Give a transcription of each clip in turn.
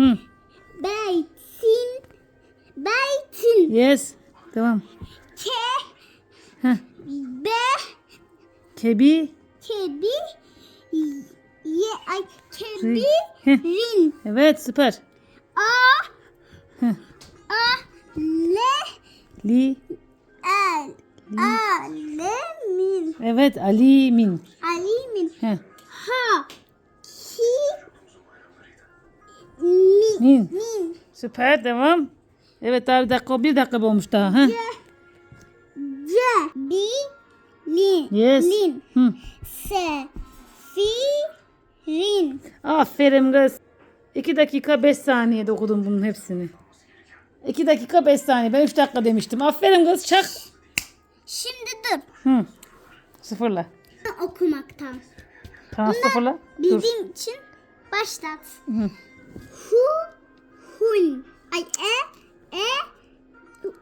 Hı. Beytin. Beytin. Yes. Tamam. Ke. Heh. Be. Kebi. Kebi. Ye. Ay. Kebi. Heh. Rin. Evet süper. A. Heh. A. Le. Li. El. A. Le. Min. Evet Ali Min. Ali min. Heh. Ha. Min. Min. Süper devam. Evet daha bir dakika bir dakika olmuş daha. Heh. C. Bi. Lin. Yes. Lin. Hı. Se. Fi. Rin. Aferin kız. 2 dakika 5 saniyede okudum bunun hepsini. 2 dakika 5 saniye. Ben 3 dakika demiştim. Aferin kız çak. Şimdi dur. Hı. Sıfırla. Okumaktan. Tamam sıfırla. Dur. Bildiğim için başlat. Hı. Hu. Hun. Ay e. E.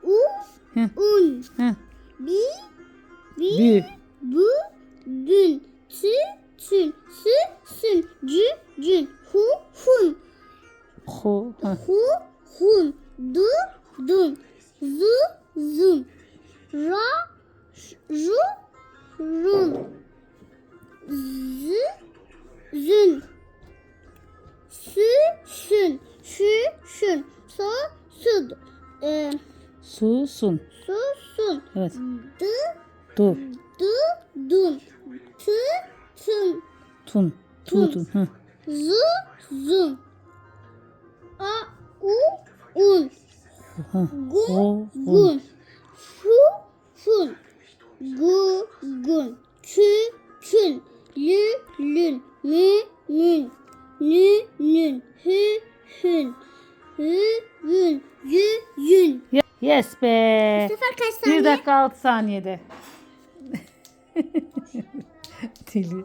U. Un. Bi. Bi. Bü. Bu. Dün. Tü. Tün. Sü. Sün. Cü. Cün. Hu. Hun. Hu. Hı. Hu. Hun. Du. Dun. Zu. Zun. Ra. Ju. Run. Zü. Su sun. su. Sun. Evet. Dı. Du. Du. Dun. Tü. Tün. Tun. Tu Tun. tun. Hı. Zu. Zun. A. U. Un. Hı. Gu. Hu. Hun. Gun. Fu. Fun. Gu. Gun. Kü. Kün. Lü. Lün. Mü. Mün. Nü. Nün. Hü. Hün. Hü. Yes be. Bu sefer kaç saniye? 1 dakika 6 saniyede. Dili.